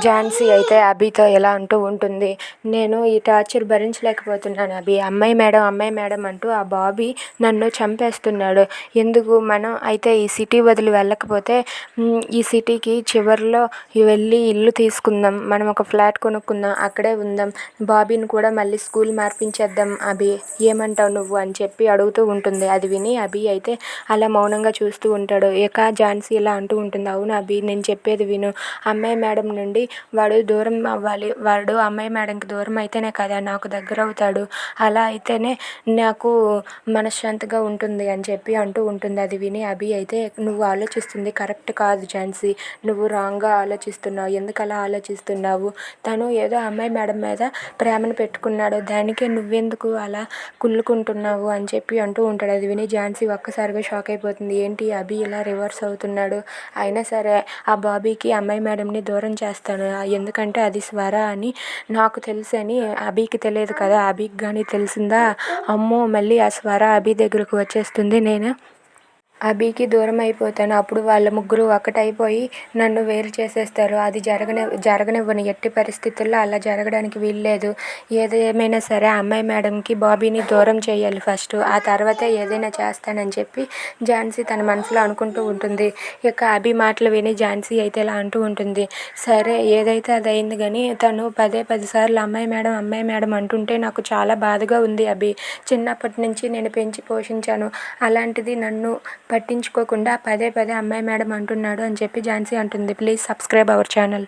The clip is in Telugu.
ఝాన్సీ అయితే అభితో ఇలా అంటూ ఉంటుంది నేను ఈ టార్చర్ భరించలేకపోతున్నాను అభి. అమ్మాయి మేడం అమ్మాయి మేడం అంటూ ఆ బాబీ నన్ను చంపేస్తున్నాడు. ఎందుకు? మనం అయితే ఈ సిటీ వదిలి వెళ్ళకపోతే ఈ సిటీకి చివరిలో వెళ్ళి ఇల్లు తీసుకుందాం. మనం ఒక ఫ్లాట్ కొనుక్కుందాం. అక్కడే ఉందాం. బాబీని కూడా మళ్ళీ స్కూల్ మార్పించేద్దాం అభి. ఏమంటావు నువ్వు? అని చెప్పి అడుగుతూ ఉంటుంది. అది విని అభి అయితే అలా మౌనంగా చూస్తూ ఉంటాడు. ఇక ఝాన్సీ ఇలా అంటూ ఉంటుంది. అవును అభి నేను చెప్పేది విను. అమ్మాయి మేడం నుండి వాడు దూరం అవ్వాలి వాడు అమ్మాయి మేడంకి దూరం అయితేనే కదా నాకు దగ్గర అవుతాడు. అలా అయితేనే నాకు మనశ్శాంతిగా ఉంటుంది అని చెప్పి అంటూ ఉంటుంది. అది విని అభి అయితే నువ్వు ఆలోచిస్తుంది కరెక్ట్ కాదు ఝాన్సీ. నువ్వు రాంగ్గా ఆలోచిస్తున్నావు. ఎందుకు అలా ఆలోచిస్తున్నావు? తను ఏదో అమ్మాయి మేడం మీద ప్రేమను పెట్టుకున్నాడు. దానికే నువ్వెందుకు అలా కుళ్ళుకుంటున్నావు? అని చెప్పి అంటూ ఉంటాడు. అది విని ఝాన్సీ ఒక్కసారిగా షాక్ అయిపోతుంది. ఏంటి అభి ఇలా రివర్స్ అవుతున్నాడు? అయినా సరే ఆ బాబీకి అమ్మాయి మేడంని దూరం చేస్తాను ఎందుకంటే అది స్వర అని నాకు తెలుసని అభికి తెలియదు కదా. అభికి కానీ తెలిసిందా? అమ్మో మళ్ళీ ఆ స్వర అభి దగ్గరకు వచ్చేస్తుంది. నేను అభికి దూరం అయిపోతాను. అప్పుడు వాళ్ళ ముగ్గురు ఒకటైపోయి నన్ను వేరు చేసేస్తారు. అది జరగని జరగనివ్వను ఎట్టి పరిస్థితుల్లో అలా జరగడానికి వీల్లేదు. ఏదేమైనా సరే అమ్మాయి మేడంకి బాబీని దూరం చేయాలి ఫస్ట్. ఆ తర్వాతే ఏదైనా చేస్తానని చెప్పి ఝాన్సీ తన మనసులో అనుకుంటూ ఉంటుంది. ఇక అభి మాటలు విని ఝాన్సీ అయితే ఇలా అంటూ ఉంటుంది. సరే ఏదైతే అది అయింది కానీ తను పదే పది సార్లు అమ్మాయి మేడం అమ్మాయి మేడం అంటుంటే నాకు చాలా బాధగా ఉంది అభి చిన్నప్పటి నుంచి నేను పెంచి పోషించాను. అలాంటిది నన్ను పట్టించుకోకుండా పదే పదే అమ్మాయి మేడం అంటున్నాడు అని చెప్పి ఝాన్సీ అంటుంది. Please subscribe our channel.